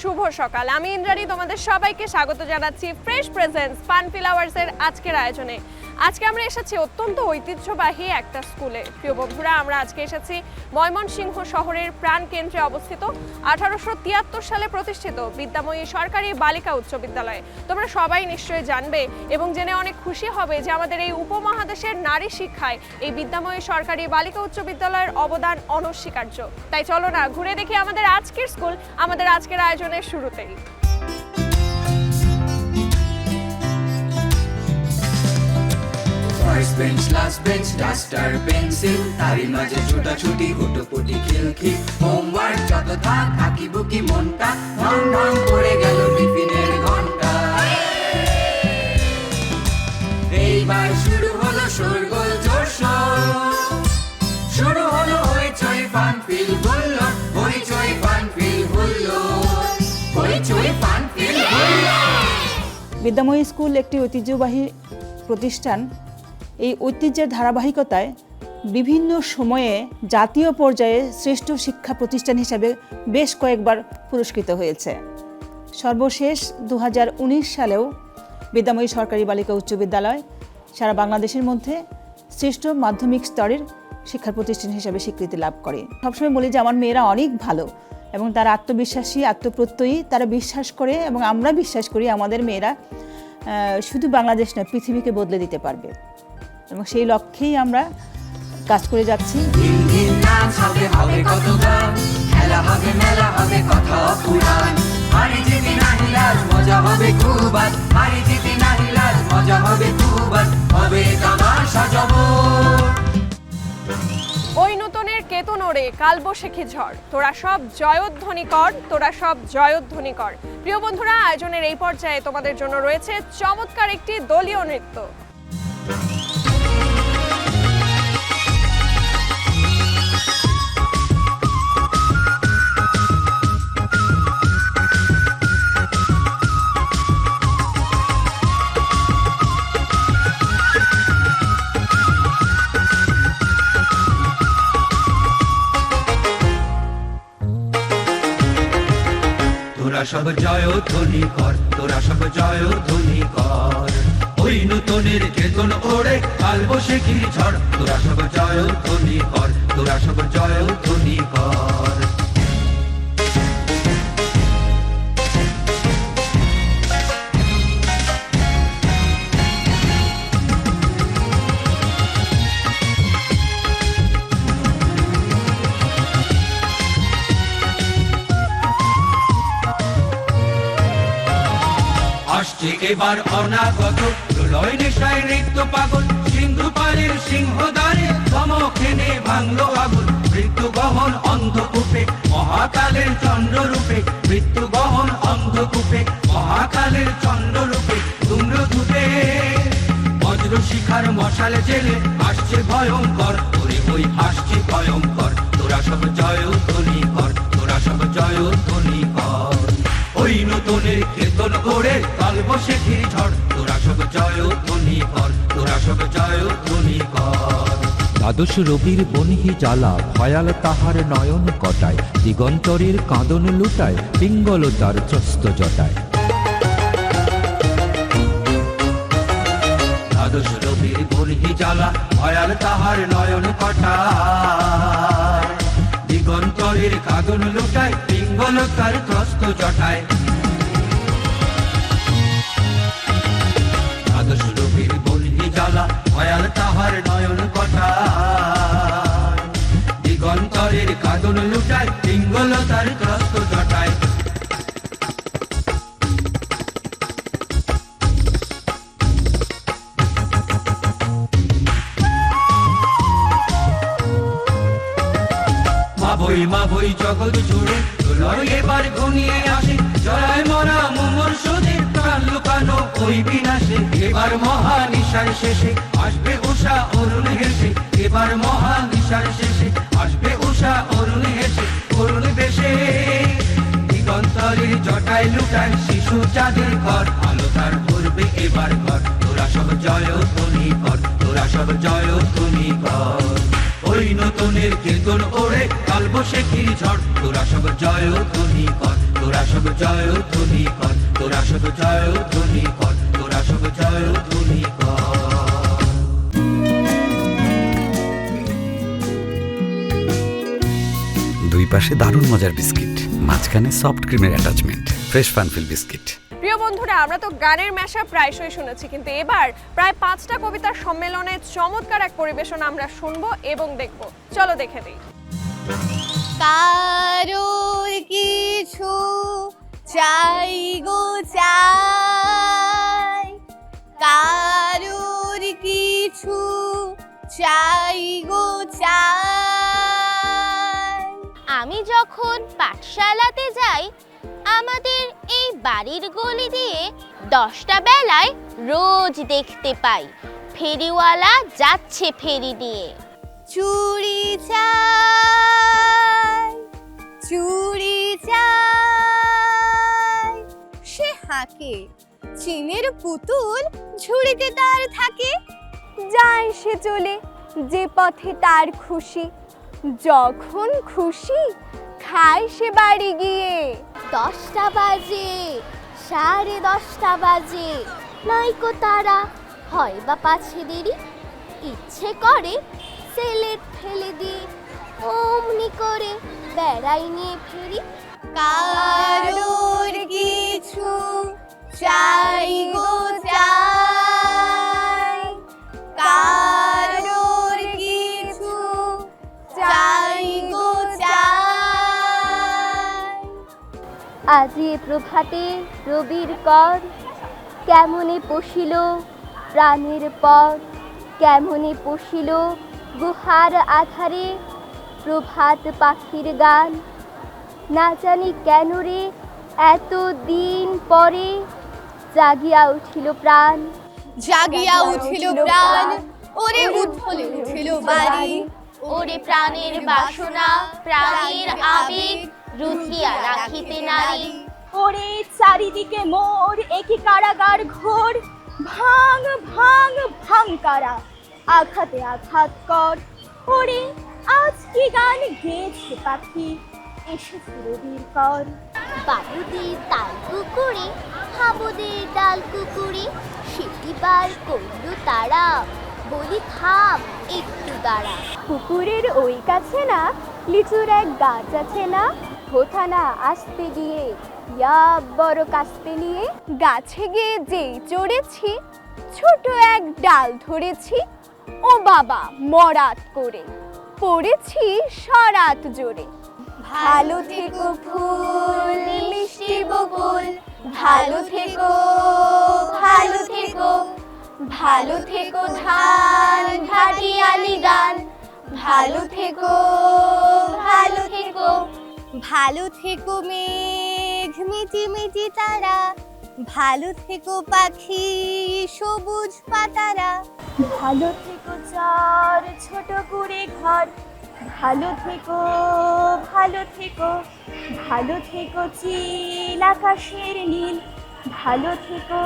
শুভ সকাল। আমি ইন্দ্রাণী তোমাদের সবাইকে স্বাগত জানাচ্ছি ফ্রেশ প্রেজেন্স পান ফিলাওয়ার্সের আজকের আয়োজনে। আজকে আমরা এসেছি অত্যন্ত ঐতিহ্যবাহী একটা স্কুলে। প্রিয় বন্ধুরা, আমরা আজকে এসেছি ময়মনসিংহ শহরের প্রাণ কেন্দ্রে অবস্থিত আঠারোশো তিয়াত্তর সালে প্রতিষ্ঠিত বিদ্যাময়ী সরকারি বালিকা উচ্চ বিদ্যালয়। তোমরা সবাই নিশ্চয়ই জানবে এবং জেনে অনেক খুশি হবে যে আমাদের এই উপমহাদেশের নারী শিক্ষায় এই বিদ্যাময়ী সরকারি বালিকা উচ্চ বিদ্যালয়ের অবদান অনস্বীকার্য। তাই চলো না, ঘুরে দেখি আমাদের আজকের স্কুল, আমাদের আজকের আয়োজনের শুরুতেই। First bench last bench duster pencil তারই মাঝে ছোটাছুটি হুটোপুটি খিলখিল হোমওয়ার্ক যত থাক আঁকি বুকি মনটা ঢং ঢং করে গেল টিফিনের ঘণ্টা এইবার শুরু হলো শোরগোল জোরশোর শুরু হলো হইচই ফান ফিল হুল্লো, হইচই ফান ফিল হুল্লো। হইচই ফান ফিল হুল্লো। বিদ্যাময়ী স্কুল একটি ঐতিহ্যবাহী প্রতিষ্ঠান। এই ঐতিহ্যের ধারাবাহিকতায় বিভিন্ন সময়ে জাতীয় পর্যায়ে শ্রেষ্ঠ শিক্ষা প্রতিষ্ঠান হিসাবে বেশ কয়েকবার পুরস্কৃত হয়েছে। সর্বশেষ দু হাজার উনিশ সালেও বিদ্যাময়ী সরকারি বালিকা উচ্চ বিদ্যালয় সারা বাংলাদেশের মধ্যে শ্রেষ্ঠ মাধ্যমিক স্তরের শিক্ষা প্রতিষ্ঠান হিসাবে স্বীকৃতি লাভ করে। সবসময় বলি যে, আমার মেয়েরা অনেক ভালো এবং তারা আত্মবিশ্বাসী, আত্মপ্রত্যয়ী, তারা বিশ্বাস করে এবং আমরা বিশ্বাস করি আমাদের মেয়েরা শুধু বাংলাদেশ নয়, পৃথিবীকে বদলে দিতে পারবে। এবং সেই লক্ষ্যেই আমরা কাজ করে যাচ্ছি। দিন দিন নাচ হবে হবে কত গান খেলা হবে মেলা হবে কথা পুরাণ হারি জিতি নাহি লাজ মজা হবে খুব আজ হারি জিতি নাহি লাজ মজা হবে খুব আজ হবে তামাশা জবর। ওই নূতনের কেতন ওড়ে কালবৈশাখী ঝড়? তোরা সব জয়ধ্বনি কর তোরা সব জয়ধ্বনি কর প্রিয় বন্ধুরা আয়োজনের এই পর্যায়ে তোমাদের জন্য রয়েছে চমৎকার একটি দলীয় নৃত্য। তোরা সব জয় ধ্বনি কর তোরা সব জয় ধ্বনি কর ওই নতুনের চেতন ওড়ে, কাল বসে কি ঝড়? তোরা সব জয় ধ্বনি কর তোরা সব জয় ধ্বনি কর এবার অনাগত। প্রলয় নেশায় নৃত্য পাগল, সিন্ধু পালের সিংহদারে ধমকেনে ভাঙলো আগুন। মৃত্যু গহন অন্ধকূপে, মহাকালের চন্দ্ররূপে। মৃত্যু গহন অন্ধকূপে, মহাকালের চন্দ্ররূপে। ধূম্র ধূপে বজ্র শিখার মশালে জেলে আসছে ভয়ঙ্কর। ওরে ওই আসছে ভয়ঙ্কর। তোরা সব জয় বসে ঝড়। তোরা সব জয় ধ্বনি কর। তোরা সব জয় ধ্বনি কর। দ্বাদশ রবির বনহি জ্বালা ভয়াল তাহার নয়ন কটায়। দিগন্তরের কাঁদন লুটায় পিঙ্গল তার ত্রস্ত জটায়। দ্বাদশ রবির বনহি জ্বালা ভয়াল তাহার নয়ন কটায়। দিগন্তরের কাঁদন লুটায় পিঙ্গল তার ত্রস্ত জটায়। জ্বালা ভয়াল তাহার নয়ন কটায় দিগন্তরের কাঁদন লুটায়, পিঙ্গল তার ত্রস্ত জটায়। জগৎ জুড়ে ঘনিয়ে আসে। মরা প্রাণ লুকানো, ওই বিনাশে, এবার শেষে, আসবে উষা অরুণ হেসে, এবার মহা নিশার শেষে, আসবে উষা অরুণ হেসে, অরুণ বেশে। দিগন্তরের জটায় লুটায় শিশু চাঁদের ঘর আলো তার এবার ঘর, তোরা সব জয় ধ্বনি কর, তোরা সব জয় ধ্বনি কর। ওই নতুনের কীর্তন ওড়ে কাল বসে কি ঝড়, তোরা সব জয় ধ্বনি কর। তোরা সব জয় ধ্বনি কর তোরা সব জয় ধ্বনি কর তোরা সব জয় ধ্বনি দুই পাশে দারুণ মজার বিস্কিট, মাঝখানে সফট ক্রিমের অ্যাটাচমেন্ট ফ্রেশ ফানফিল বিস্কিট প্রিয় বন্ধুরা, আমরা তো গানের মেশা প্রায়শই শুনেছি, কিন্তু এবার প্রায় পাঁচটা কবিতার সম্মেলনে চমৎকার এক পরিবেশন আমরা শুনব এবং দেখব। চলো দেখে দিই। কারোর কিছু চাই গো চাই। কারোর কিছু চাই গো চাই। আমি যখন পাঠশালাতে যাই আমাদের এই বাড়ির গলি দিয়ে দশটা বেলায় রোজ দেখতে পাই ফেরিওয়ালা যাচ্ছে ফেরি দিয়ে। চুরি চাই চুরি চাই সে হাঁকে, চিনের পুতুল ঝুড়িতে তার থাকে। যায় সে চলে, যে পথে তার খুশি। যখন খুশি, খায় সে বাড়ি গিয়ে। দশটা বাজে, সাড়ে দশটা বাজে। নয়কো তারা, হয় বা পাছে দেরি? ইচ্ছে করে সেলেট ফেলে দিই। অমনি করে বেড়াই নিয়ে ফিরি কারোর কিছু চাই গো চাই। কারোর কিছু চাই গো চাই। আজি প্রভাতে রবির কর, কেমনে পশিল প্রাণের পর? কেমনে পশিল গুহার আধারে প্রভাত পাখির গান। না জানি কেন রে এত দিন পরে জাগিয়া উঠিল প্রাণ। জাগিয়া উঠিল প্রাণ। ওরে উঠলে উঠিল বাড়ি। ওরে প্রাণের বাসনা প্রাণের আবেগ রুধিয়া রাখিতে নারী। ওরে চারিদিকে মোর একই কারাগার ঘোর। ভাঙ ভাঙ ভাঙ কারা। আঘাতে আঘাত কর। ওরে আজ কি গান গেয়েছে পাখি? এসে রবির কর। বাবুদের তাল কুকুরে হাবুদের ডাল কুকুরে সেটিবার করল তারা। বলি থাম একটু দাঁড়া। পুকুরের ওই কাছে না লিচুর এক গাছ আছে না? হোথানা আসতে গিয়ে ইয়া বড় কাস্তে নিয়ে গাছে গিয়ে যেই চড়েছি ছোট এক ডাল ধরেছি ও বাবা মরাত করে। পড়েছি সরাত জোরে। ভালো থেকো ফুল, মিষ্টি বকুল। ভালো থেকো ভালো থেকো। ভালো থেকো ধান ঘাটিয়ালি গান ভালো থেকো ভালো থেকো। ভালো থেকো মেঘ মিটি মিটি তারা। ভালো থেকো পাখি। সবুজ পাতারা। ভালো থেকো চার ছোট করে ঘর। ভালো থেকো ভালো থেকো। ভালো থেকো চিল আকাশের নীল। ভালো থেকো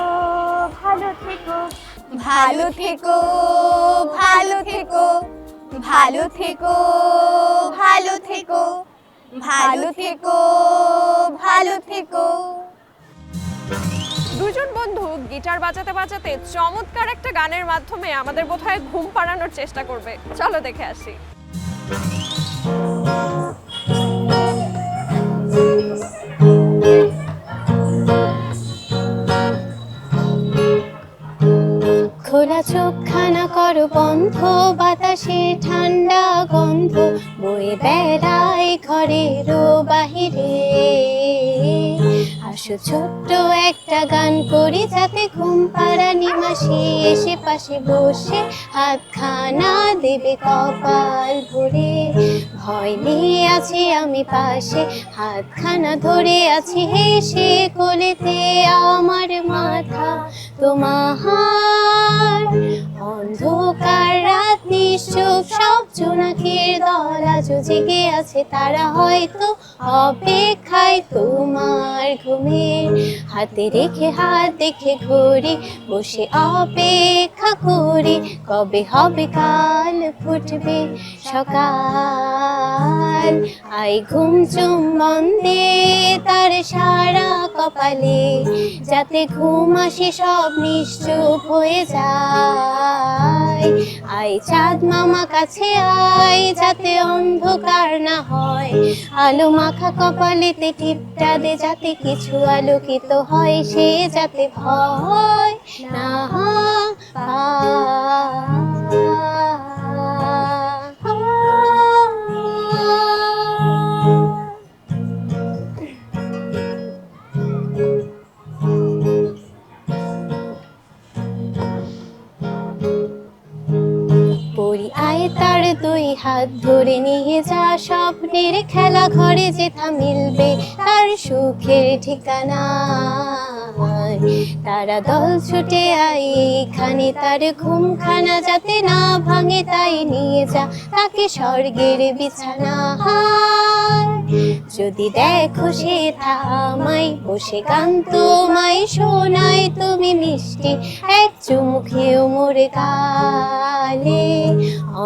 ভালো থেকো। ভালো থেকো ভালো থেকো। ভালো থেকো ভালো থেকো। ভালো থেকো ভালো থেকো। দুজন বন্ধু গিটার বাজাতে বাজাতে চমৎকার একটা গানের মাধ্যমে আমাদের বোধহয় ঘুম পাড়ানোর চেষ্টা করবে। চলো দেখে আসি। খোলা চোখখানা করো বন্ধ, বাতাসে ঠান্ডা গন্ধ, বয়ে বেড়ায় ঘরেরও বাহিরে। আসো ছোট্ট পাশে বসে হাতখানা দেবে কপাল ভরে। ভয় নিয়ে আছি আমি পাশে, হাতখানা ধরে আছি হেসে কোলেতে আমার মাথা। তোমার অন্ধকার রাত নিশ্চুপ সব জোনাকির দল আজও জেগে আছে, তারা হয়তো অপেক্ষায় তোমার ঘুমের হাতে রেখে, হাত দেখে ঘুরি, বসে অপেক্ষা করি, কবে হবে কাল ফুটবে সকাল। আই ঘুম চুম বন্দে তার সারা কপালে, যাতে ঘুম আসে সব নিশ্চুপ হয়ে যায়। আই চাঁদ মামা কাছে আয়, যাতে অন্ধকার না হয়। আলো মাখা কপালেতে টিপটা দে, যাতে কিছু আলোকিত হয়, সে যাতে ভয় না পায় হাত ধরে নিয়ে যা স্বপ্নের খেলা, ঘরে যেথা মিলবে তার সুখের ঠিকানা তারা দল ছুটে আই এখানে তার ঘুমখানা যাতে না ভাঙে তাই নিয়ে যা তাকে স্বর্গের বিছানা যদি দেখো সে থামাই, বসে গান তোমায় শোনাই তুমি মিষ্টি এক চুমুখেও মোরে কালে।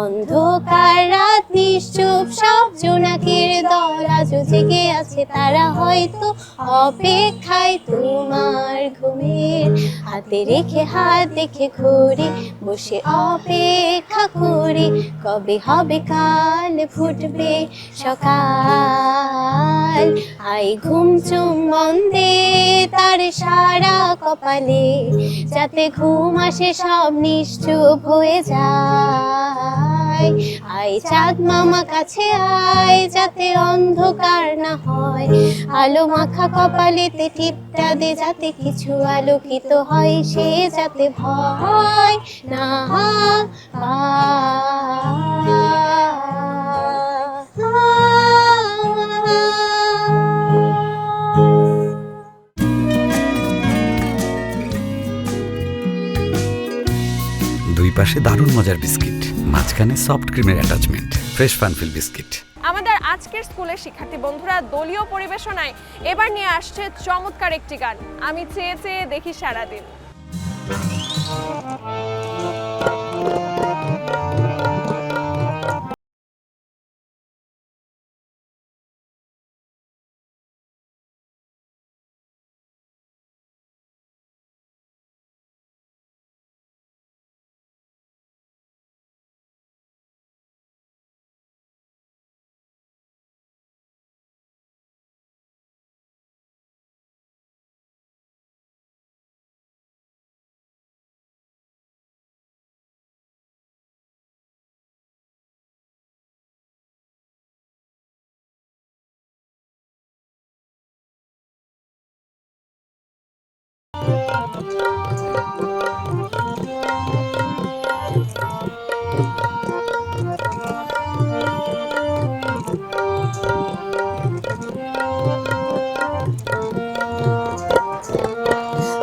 অন্ধকার রাত নিশ্চুপ সব জোনাকির দল আজও জেগে আছে তারা হয়তো অপেক্ষায় তোমার ঘুমের হাতে রেখে হাত দেখে ঘুরি বসে অপেক্ষা করি কবে হবে কাল ফুটবে সকাল। আই ঘুম চুম বন্দে তার সারা কপালে, যাতে ঘুম আসে সব নিশ্চুপ হয়ে যায়। আই চাঁদ মামা কাছে আয়, যাতে অন্ধকার না হয়। আলো মাখা কপালেতে টিপটা দে, যাতে কিছু আলোকিত হয়, সে যাতে ভয় না দুই পাশে দারুণ মজার বিস্কিট। মাঝখানে সফট ক্রিমের অ্যাটাচমেন্ট ফ্রেশ ফানফিল বিস্কিট আমাদের আজকের স্কুলের শিক্ষার্থী বন্ধুরা দলীয় পরিবেশনায় এবার নিয়ে আসছে চমৎকার একটি গান। আমি চেয়ে চেয়ে দেখি সারাদিন।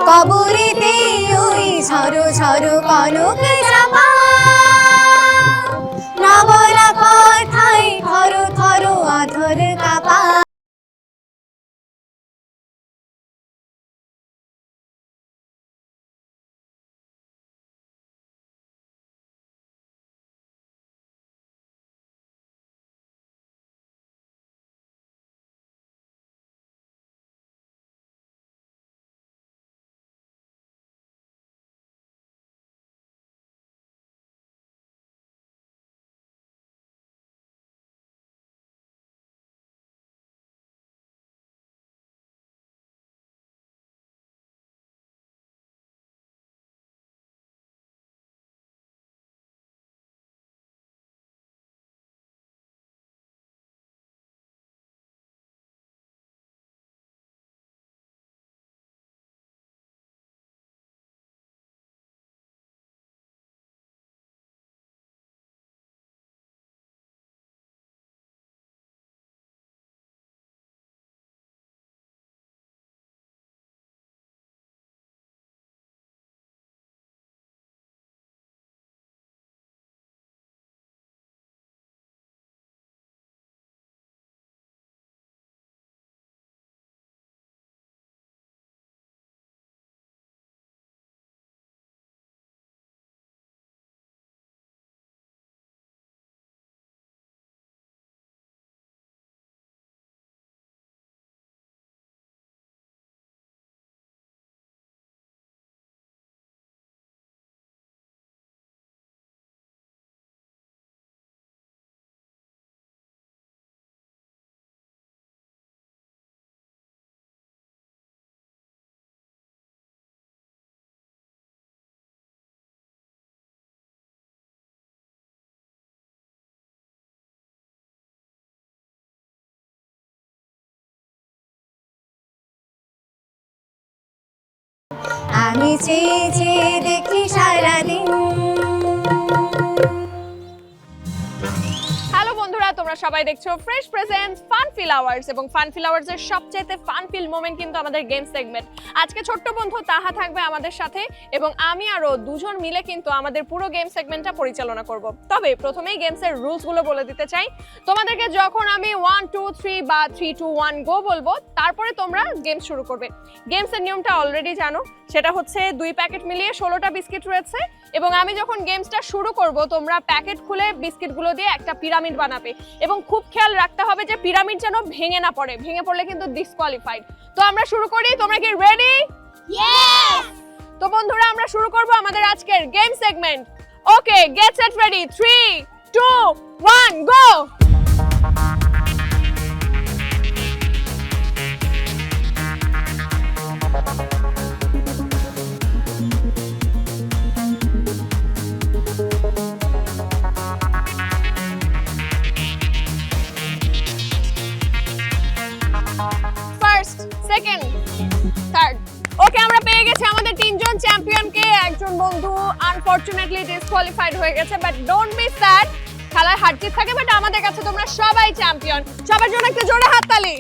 কবরেতে ওই ঝরো ঝরো কনক আমি চেয়ে চেয়ে দেখি সারাদিন। বন্ধুরা, তোমরা সবাই দেখছ fresh present fun feel hours এবং ফান ফিল আওয়ার্স এর সবচেয়ে ফান ফিল মোমেন্ট কিন্তু আমাদের গেম সেগমেন্ট আজকে ছোট্ট বন্ধু তাহা থাকবে আমাদের সাথে এবং আমি আরও দুজন মিলে কিন্তু আমাদের পুরো গেম সেগমেন্টটা পরিচালনা করব। তবে প্রথমেই গেমসের রুলসগুলো বলে দিতে চাই। তোমাদেরকে যখন আমি ওয়ান টু থ্রি বা থ্রি টু ওয়ান গো বলব, তারপরে তোমরা গেম শুরু করবে। গেমসের নিয়মটা অলরেডি জানো, সেটা হচ্ছে দুই প্যাকেট মিলিয়ে ষোলোটা বিস্কিট রয়েছে এবং আমি যখন গেমসটা শুরু করব, তোমরা প্যাকেট খুলে বিস্কিটগুলো দিয়ে একটা পিরামিড বানাবে। এবং খুব খেয়াল রাখতে হবে যে পিরামিড যেন ভেঙে না পড়ে ভেঙে পড়লে কিন্তু ডিসকোয়ালিফাইড তো আমরা শুরু করি তোমরা কি রেডি তো বন্ধুরা আমরা শুরু করব আমাদের আজকের game segment okay get set ready three two one go চ্যাম্পিয়নকে বন্ধু ডিসকোয়ালিফাইড হয়ে গেছে বাট ডোন্ট বি স্যাড থাকে বাট আমাদের কাছে তোমরা সবাই চ্যাম্পিয়ন সবার জন্য একটা জোরে হাততালি।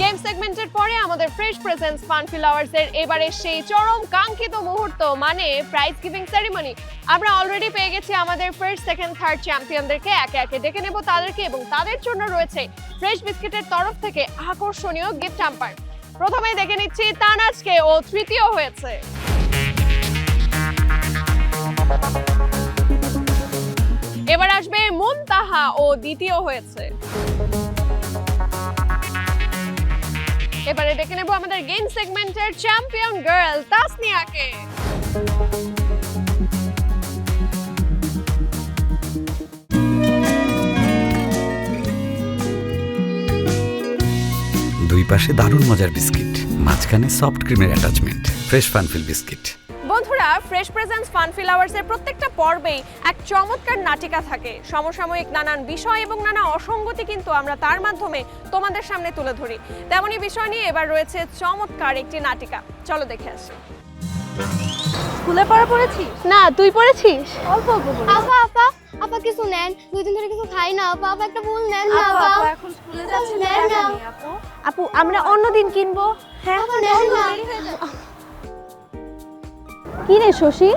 গেম সেগমেন্টের পরে আমাদের ফ্রেশ প্রেজেন্স ফান ফ্লাওয়ার্স এর এবারে সেই চরম কাঙ্ক্ষিত মুহূর্ত মানে প্রাইজ গিভিং সেরিমনি আমরা অলরেডি পেয়ে গেছি আমাদের ফার্স্ট সেকেন্ড থার্ড চ্যাম্পিয়নদেরকে একে একে ডেকে নেব তাদেরকে এবং তাদের জন্য রয়েছে ফ্রেশ বিস্কিটের তরফ থেকে আকর্ষণীয় গিফট হ্যাম্পার প্রথমেই দেখে নিচ্ছি তানাজকে, ও তৃতীয় হয়েছে। এবার আসবে মুমতাহা ও দ্বিতীয় হয়েছে। এবারে ডেকে নেব আমাদের গেম সেগমেন্টের চ্যাম্পিয়ন গার্ল তাসনিয়াকে। দুই পাশে দারুণ মজার বিস্কিট, মাঝখানে সফট ক্রিমের attachment fresh fun feel biscuit বন্ধুরা ফ্রেশ প্রেজেন্স ফান ফিল আওয়ার্সের প্রত্যেকটা পর্বেই এক চমৎকার নাটিকা থাকে। সমসাময়িক নানান বিষয় এবং নানা অসঙ্গতি কিন্তু আমরা তার মাধ্যমে তোমাদের সামনে তুলে ধরি। তেমনই বিষয় নিয়ে এবার রয়েছে চমৎকার একটি নাটিকা। চলো দেখে আসি। স্কুলে পড়া পড়েছিস? না তুই পড়েছিস? অল্প অল্প পড়েছি। আপা আপা আপা কিছু নেন। দুই দিন ধরে কিছু খাই না। আপা আপা একটা ফুল নেন না আপু, এখন স্কুলে যাচ্ছে না, নেন না। আপু। আপু আমরা অন্যদিন কিনবো। হ্যাঁ আপা নেন না। কি রে শশী?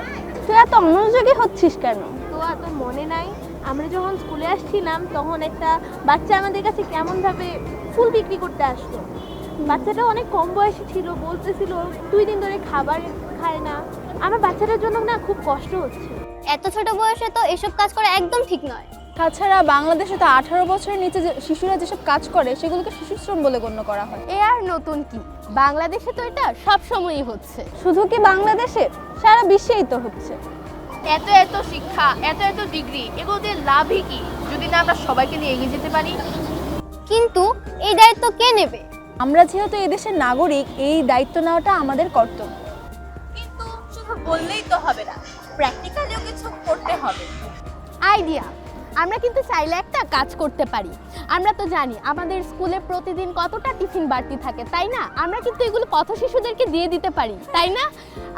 তুই এত অমনোযোগী হচ্ছিস কেন? তো এত মনে নাই। আমরা যখন স্কুলে আসছিলাম তখন একটা বাচ্চা আমাদের কাছে কেমনভাবে ফুল বিক্রি করতে আসতো। বাচ্চাটা অনেক কম বয়সী ছিল বলতেছিল দুই দিন ধরে খাবার খায় না। আমার বাচ্চাটার জন্য না খুব কষ্ট হচ্ছে। এত ছোট বয়সে তো এসব কাজ করা একদম ঠিক নয়। তাছাড়া বাংলাদেশে তো আঠারো বছরের নিচে যে শিশুরা যেসব কাজ করে সেগুলোকে শিশুশ্রম বলে গণ্য করা হয়। এ আর নতুন কি? বাংলাদেশে তো এটা সব সময়ই হচ্ছে। শুধু কি বাংলাদেশে? সারা বিশ্বেই তো হচ্ছে। এত এত শিক্ষা এত এত ডিগ্রি এগুলো দিয়ে লাভই কি? যদি না আমরা সবাইকে নিয়ে এগিয়ে যেতে পারি। কিন্তু এই দায়িত্ব কে নেবে? আমরা যেহেতু এদেশের নাগরিক এই দায়িত্ব নেওয়াটা আমাদের কর্তব্য। কিন্তু শুধু বললেই তো হবে না প্র্যাকটিক্যালিও কিছু করতে হবে। আইডিয়া আমরা কিন্তু চাইলে একটা কাজ করতে পারি। আমরা তো জানি আমাদের স্কুলে প্রতিদিন কতটা টিফিন বাড়তি থাকে তাই না? আমরা কিন্তু এগুলো পথ শিশুদেরকে দিয়ে দিতে পারি তাই না?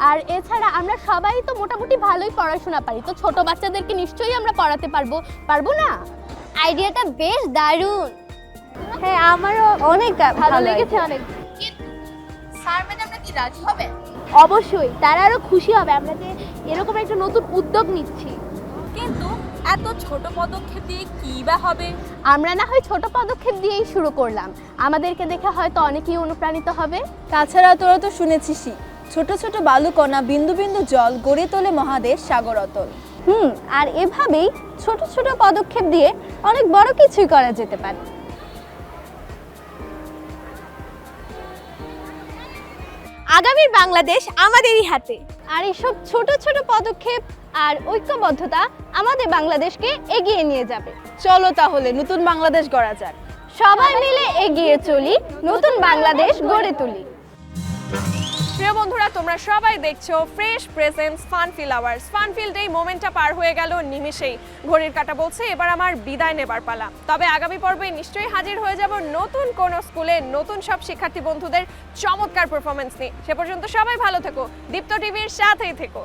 আর এছাড়া আমরা সবাই তো মোটামুটি ভালোই পড়াশোনা পারি তো ছোট বাচ্চাদেরকে নিশ্চয়ই আমরা পড়াতে পারব পারব না? আইডিয়াটা বেশ দারুণ। হ্যাঁ আমারও অনেক ভালো লেগেছে অনেক। স্যার ম্যাডামরা কি রাজি হবে? অবশ্যই তারা আরও খুশি হবে আমরা যে এরকম একটা নতুন উদ্যোগ নিচ্ছি। কিন্তু এত ছোট পদক্ষেপ দিয়ে কি বা হবে? আমরা না হয় ছোট পদক্ষেপ দিয়েই শুরু করলাম। আমাদেরকে দেখে হয়তো অনেকেই অনুপ্রাণিত হবে। তাছাড়া তোরা তো শুনেছিসই ছোট ছোট বালুকণা বিন্দু বিন্দু জল গড়ে তোলে মহাদেশ সাগর অতল। হুম আর এভাবেই ছোট ছোট পদক্ষেপ দিয়ে অনেক বড় কিছুই করা যেতে পারে। আগামীর বাংলাদেশ আমাদেরই হাতে। আর এসব ছোট ছোট পদক্ষেপ আর ঐক্যবদ্ধতা আমাদের বাংলাদেশকে এগিয়ে নিয়ে যাবে। চলো তাহলে নতুন বাংলাদেশ গড়া যাক। সবাই মিলে এগিয়ে চলি, নতুন বাংলাদেশ গড়ে তুলি। প্রিয় বন্ধুরা, তোমরা সবাই দেখছ fresh presents fun feel hours fun field এই মোমেন্টটা পার হয়ে গেল নিমেষেই। ঘড়ির কাটা বলছে, এবার আমার বিদায় নেবার পালা। তবে আগামী পর্বে নিশ্চয়ই হাজির হয়ে যাব নতুন কোন স্কুলে নতুন সব শিক্ষার্থী বন্ধুদের চমৎকার পারফরমেন্স নিয়ে। সে পর্যন্ত সবাই ভালো থেকো, দীপ্ত টিভির সাথেই থেকো।